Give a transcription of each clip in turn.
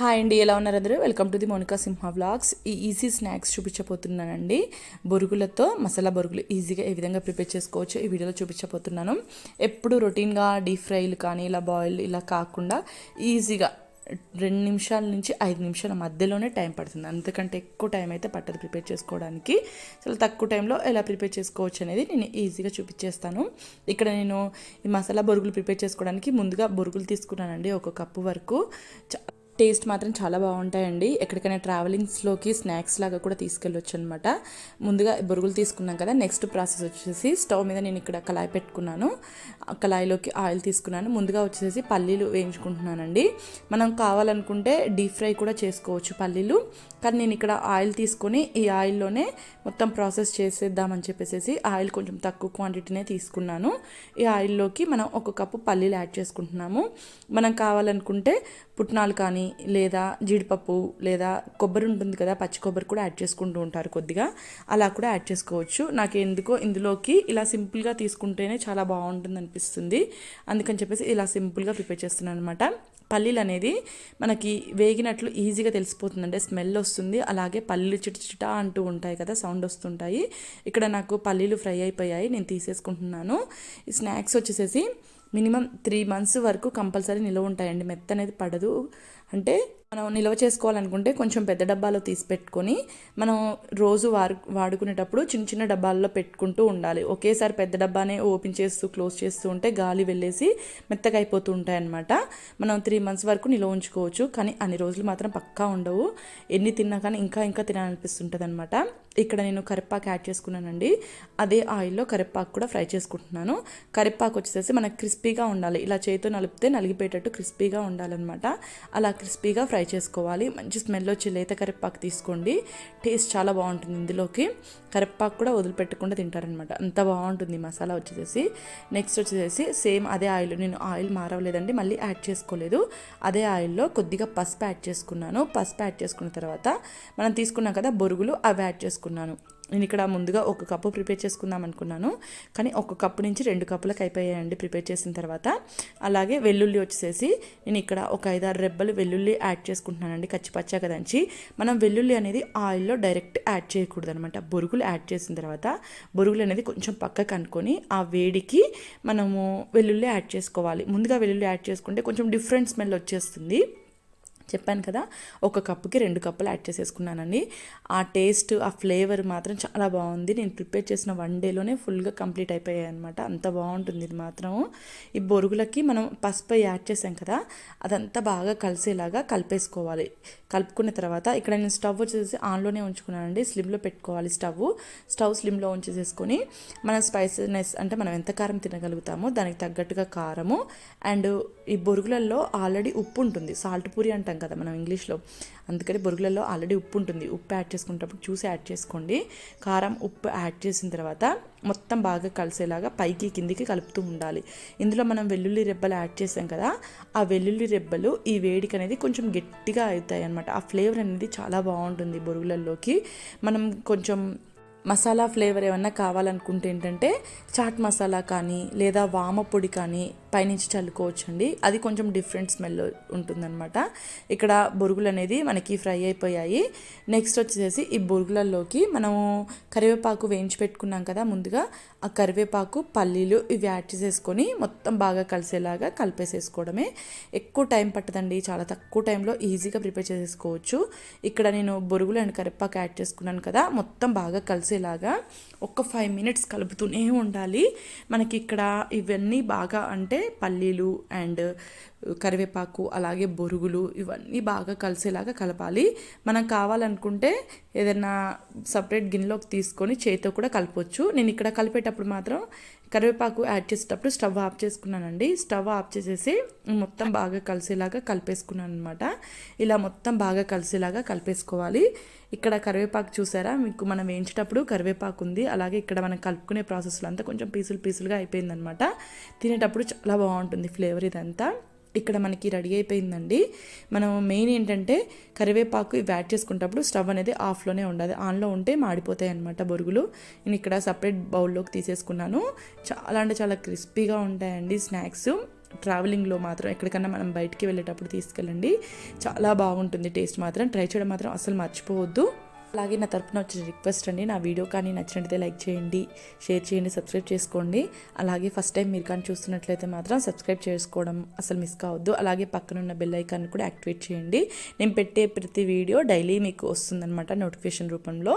Hi అండి ఎలా ఉన్నారు అందరూ? Welcome to the Monika Simha vlogs ఈ ఈజీ స్నాక్స్ చూపించబోతున్నానండి. బొరుగులతో మసాలా బొరుగులు ఈజీగా ఏ విధంగా ప్రిపేర్ చేసుకోవచ్చు ఈ వీడియోలో చూపించబోతున్నాను. ఎప్పుడు రొటీన్గా డీప్ ఫ్రైలు కానీ ఇలా బాయిల్ ఇలా కాకుండా ఈజీగా రెండు నిమిషాల నుంచి ఐదు నిమిషాల మధ్యలోనే టైం పడుతుంది. అంతకంటే ఎక్కువ టైం అయితే పట్టదు ప్రిపేర్ చేసుకోవడానికి. చాలా తక్కువ టైంలో ఎలా ప్రిపేర్ చేసుకోవచ్చు అనేది నేను ఈజీగా చూపించేస్తాను. ఇక్కడ నేను ఈ మసాలా బొరుగులు ప్రిపేర్ చేసుకోవడానికి ముందుగా బొరుగులు తీసుకున్నానండి ఒక కప్పు వరకు. టేస్ట్ మాత్రం చాలా బాగుంటాయండి. ఎక్కడికైనా ట్రావెలింగ్స్లోకి స్నాక్స్ లాగా కూడా తీసుకెళ్ళొచ్చు అనమాట ముందుగా బొరుగులు తీసుకున్నాం కదా నెక్స్ట్ ప్రాసెస్ వచ్చేసి స్టవ్ మీద నేను ఇక్కడ కళాయి పెట్టుకున్నాను. కళాయిలోకి ఆయిల్ తీసుకున్నాను. ముందుగా వచ్చేసి పల్లీలు వేయించుకుంటున్నానండి. మనం కావాలనుకుంటే డీప్ ఫ్రై కూడా చేసుకోవచ్చు పల్లీలు. కానీ నేను ఇక్కడ ఆయిల్ తీసుకొని ఈ ఆయిల్లోనే మొత్తం ప్రాసెస్ చేసేద్దామని చెప్పేసి ఆయిల్ కొంచెం తక్కువ క్వాంటిటీనే తీసుకున్నాను. ఈ ఆయిల్లోకి మనం ఒక కప్పు పల్లీలు యాడ్ చేసుకుంటున్నాము. మనం కావాలనుకుంటే పుట్నాలు కానీ లేదా జీడిపప్పు లేదా కొబ్బరి ఉంటుంది కదా పచ్చి కొబ్బరి కూడా యాడ్ చేసుకుంటూ ఉంటారు కొద్దిగా. అలా కూడా యాడ్ చేసుకోవచ్చు. నాకు ఎందుకో ఇందులోకి ఇలా సింపుల్గా తీసుకుంటేనే చాలా బాగుంటుంది అనిపిస్తుంది. అందుకని చెప్పేసి ఇలా సింపుల్గా ప్రిపేర్ చేస్తున్నాను అనమాట పల్లీలు అనేది మనకి వేగినట్లు ఈజీగా తెలిసిపోతుంది అంటే స్మెల్ వస్తుంది. అలాగే పల్లీలు చిట అంటూ ఉంటాయి కదా సౌండ్ వస్తుంటాయి. ఇక్కడ నాకు పల్లీలు ఫ్రై అయిపోయాయి. నేను తీసేసుకుంటున్నాను. ఈ స్నాక్స్ వచ్చేసేసి మినిమం త్రీ మంత్స్ వరకు కంపల్సరీ నిల్వ ఉంటాయండి. మెత్త అనేది పడదు. అంటే మనం నిల్వ చేసుకోవాలనుకుంటే కొంచెం పెద్ద డబ్బాలో తీసి పెట్టుకొని మనం రోజు వాడు వాడుకునేటప్పుడు చిన్న చిన్న డబ్బాల్లో పెట్టుకుంటూ ఉండాలి. ఒకేసారి పెద్ద డబ్బానే ఓపెన్ చేస్తూ క్లోజ్ చేస్తూ ఉంటే గాలి వెళ్ళేసి మెత్తగా అయిపోతూ ఉంటాయన్నమాట. మనం త్రీ మంత్స్ వరకు నిల్వ ఉంచుకోవచ్చు. కానీ అన్ని రోజులు మాత్రం పక్కా ఉండవు. ఎన్ని తిన్నా కానీ ఇంకా ఇంకా తినాలనిపిస్తుంటుంది అనమాట ఇక్కడ నేను కరివేపాకు యాడ్ చేసుకున్నానండి. అదే ఆయిల్లో కరివేపాకు కూడా ఫ్రై చేసుకుంటున్నాను. కరివేపాకు వచ్చేసి మనకు క్రిస్పీగా ఉండాలి. ఇలా చేతితో నలిపితే నలిగిపోయేటట్టు క్రిస్పీగా ఉండాలన్నమాట. అలా క్రిస్పీగా ఫ్రై చేసుకోవాలి. మంచి స్మెల్ వచ్చి లేత కరివేపాకు తీసుకోండి. టేస్ట్ చాలా బాగుంటుంది ఇందులోకి. కరివేపాకు కూడా వదిలిపెట్టకుండా తింటారనమాట అంత బాగుంటుంది మసాలా వచ్చేసి నెక్స్ట్ వచ్చేసి సేమ్ అదే ఆయిల్. నేను ఆయిల్ మారవలేదండి. మళ్ళీ యాడ్ చేసుకోలేదు. అదే ఆయిల్లో కొద్దిగా పసుపు యాడ్ చేసుకున్నాను. పసుపు యాడ్ చేసుకున్న తర్వాత మనం తీసుకున్నాం కదా బొరుగులు అవి యాడ్ చేసుకున్నాను నేను ఇక్కడ ముందుగా ఒక కప్పు ప్రిపేర్ చేసుకుందాం అనుకున్నాను. కానీ ఒక కప్పు నుంచి రెండు కప్పులకు అయిపోయాయండి ప్రిపేర్ చేసిన తర్వాత. అలాగే వెల్లుల్లి వచ్చేసేసి నేను ఇక్కడ ఒక ఐదారు రెబ్బలు వెల్లుల్లి యాడ్ చేసుకుంటున్నానండి. కచ్చిపచ్చాక దంచి మనం వెల్లుల్లి అనేది ఆయిల్లో డైరెక్ట్ యాడ్ చేయకూడదు అనమాట బొరుగులు యాడ్ చేసిన తర్వాత బొరుగులు అనేది కొంచెం పక్కకు అనుకొని ఆ వేడికి మనము వెల్లుల్లి యాడ్ చేసుకోవాలి. ముందుగా వెల్లుల్లి యాడ్ చేసుకుంటే కొంచెం డిఫరెంట్ స్మెల్ వచ్చేస్తుంది. చెప్పాను కదా ఒక కప్పుకి రెండు కప్పులు యాడ్ చేసేసుకున్నానండి. ఆ టేస్ట్ ఆ ఫ్లేవర్ మాత్రం చాలా బాగుంది. నేను ప్రిపేర్ చేసిన వన్ డేలోనే ఫుల్గా కంప్లీట్ అయిపోయాయి అనమాట అంత బాగుంటుంది ఇది మాత్రం. ఈ బొరుగులకి మనం పసుపు యాడ్ చేసాం కదా అదంతా బాగా కలిసేలాగా కలిపేసుకోవాలి. కలుపుకున్న తర్వాత ఇక్కడ నేను స్టవ్ వచ్చేసి ఆన్లోనే ఉంచుకున్నానండి స్లిమ్లో పెట్టుకోవాలి స్టవ్. స్టవ్ స్లిమ్లో ఉంచేసేసుకొని మన స్పైసీనెస్ అంటే మనం ఎంత కారం తినగలుగుతామో దానికి తగ్గట్టుగా కారము అండ్ ఈ బొరుగులలో ఆల్రెడీ ఉప్పు ఉంటుంది సాల్ట్ పూరి అంటాం కదా మనం ఇంగ్లీష్లో. అందుకని బొరుగులలో ఆల్రెడీ ఉప్పు ఉంటుంది. ఉప్పు యాడ్ చేసుకునేటప్పుడు చూసి యాడ్ చేసుకోండి. కారం ఉప్పు యాడ్ చేసిన తర్వాత మొత్తం బాగా కలిసేలాగా పైకి కిందికి కలుపుతూ ఉండాలి. ఇందులో మనం వెల్లుల్లి రెబ్బలు యాడ్ చేసాం కదా ఆ వెల్లుల్లి రెబ్బలు ఈ వేడికి అనేది కొంచెం గట్టిగా అవుతాయి అనమాట ఆ ఫ్లేవర్ అనేది చాలా బాగుంటుంది బొరుగులలోకి. మనం కొంచెం మసాలా ఫ్లేవర్ ఏమన్నా కావాలనుకుంటే ఏంటంటే చాట్ మసాలా కానీ లేదా వామ పొడి కానీ పైనుంచి చల్లుకోవచ్చు అండి అది కొంచెం డిఫరెంట్ స్మెల్ ఉంటుందన్నమాట. ఇక్కడ బొరుగులు అనేది మనకి ఫ్రై అయిపోయాయి. నెక్స్ట్ వచ్చేసి ఈ బొరుగులలోకి మనము కరివేపాకు వేయించి పెట్టుకున్నాం కదా ముందుగా ఆ కరివేపాకు పల్లీలు ఇవి యాడ్ చేసేసుకొని మొత్తం బాగా కలిసేలాగా కలిపేసేసుకోవడమే. ఎక్కువ టైం పట్టదండి. చాలా తక్కువ టైంలో ఈజీగా ప్రిపేర్ చేసేసుకోవచ్చు. ఇక్కడ నేను బొరుగులు అండ్ కరివేపాకు యాడ్ చేసుకున్నాను కదా మొత్తం బాగా కలిసేలాగా ఒక ఫైవ్ మినిట్స్ కలుపుతూనే ఉండాలి. మనకి ఇక్కడ ఇవన్నీ బాగా అంటే పల్లీలు అండ్ uh, కరివేపాకు అలాగే బొరుగులు ఇవన్నీ బాగా కలిసేలాగా కలపాలి. మనం కావాలనుకుంటే ఏదైనా సపరేట్ గిన్నెలోకి తీసుకొని చేతితో కూడా కలపవచ్చు నేను ఇక్కడ కలిపేటప్పుడు మాత్రం కరివేపాకు యాడ్ చేసేటప్పుడు స్టవ్ ఆఫ్ చేసుకున్నానండి. స్టవ్ ఆఫ్ చేసేసి మొత్తం బాగా కలిసేలాగా కలిపేసుకున్నాను అనమాట ఇలా మొత్తం బాగా కలిసేలాగా కలిపేసుకోవాలి. ఇక్కడ కరివేపాకు చూసారా? మీకు మనం వేయించేటప్పుడు కరివేపాకు ఉంది. అలాగే ఇక్కడ మనం కలుపుకునే ప్రాసెస్లో అంతా కొంచెం పీసులు పీసులుగా అయిపోయిందనమాట తినేటప్పుడు చాలా బాగుంటుంది ఫ్లేవర్ ఇదంతా. ఇక్కడ మనకి రెడీ అయిపోయిందండి. మనం మెయిన్ ఏంటంటే కరివేపాకు ఇవి యాడ్ చేసుకునేటప్పుడు స్టవ్ అనేది ఆఫ్లోనే ఉండాలి. ఆన్లో ఉంటే మాడిపోతాయి అనమాట బొరుగులు. నేను ఇక్కడ సపరేట్ బౌల్లోకి తీసేసుకున్నాను. చాలా అంటే చాలా క్రిస్పీగా ఉంటాయండి స్నాక్స్. ట్రావెలింగ్లో మాత్రం ఎక్కడికన్నా మనం బయటికి వెళ్ళేటప్పుడు తీసుకెళ్ళండి. చాలా బాగుంటుంది టేస్ట్ మాత్రం. ట్రై చేయడం మాత్రం అసలు మర్చిపోవద్దు. అలాగే నా తరపున వచ్చిన రిక్వెస్ట్ అండి నా వీడియో కానీ నచ్చినట్లయితే లైక్ చేయండి షేర్ చేయండి సబ్స్క్రైబ్ చేసుకోండి. అలాగే ఫస్ట్ టైం మీరు కానీ చూస్తున్నట్లయితే మాత్రం సబ్స్క్రైబ్ చేసుకోవడం అసలు మిస్ కావద్దు. అలాగే పక్కన ఉన్న బెల్ ఐకాన్ కూడా యాక్టివేట్ చేయండి. నేను పెట్టే ప్రతి వీడియో డైలీ మీకు వస్తుందన్నమాట నోటిఫికేషన్ రూపంలో.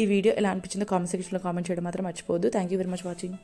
ఈ వీడియో ఎలా అనిపించిందో కామెంట్ సెక్షన్లో కామెంట్ చేయడం మాత్రం మర్చిపోవద్దు. Thank you very much watching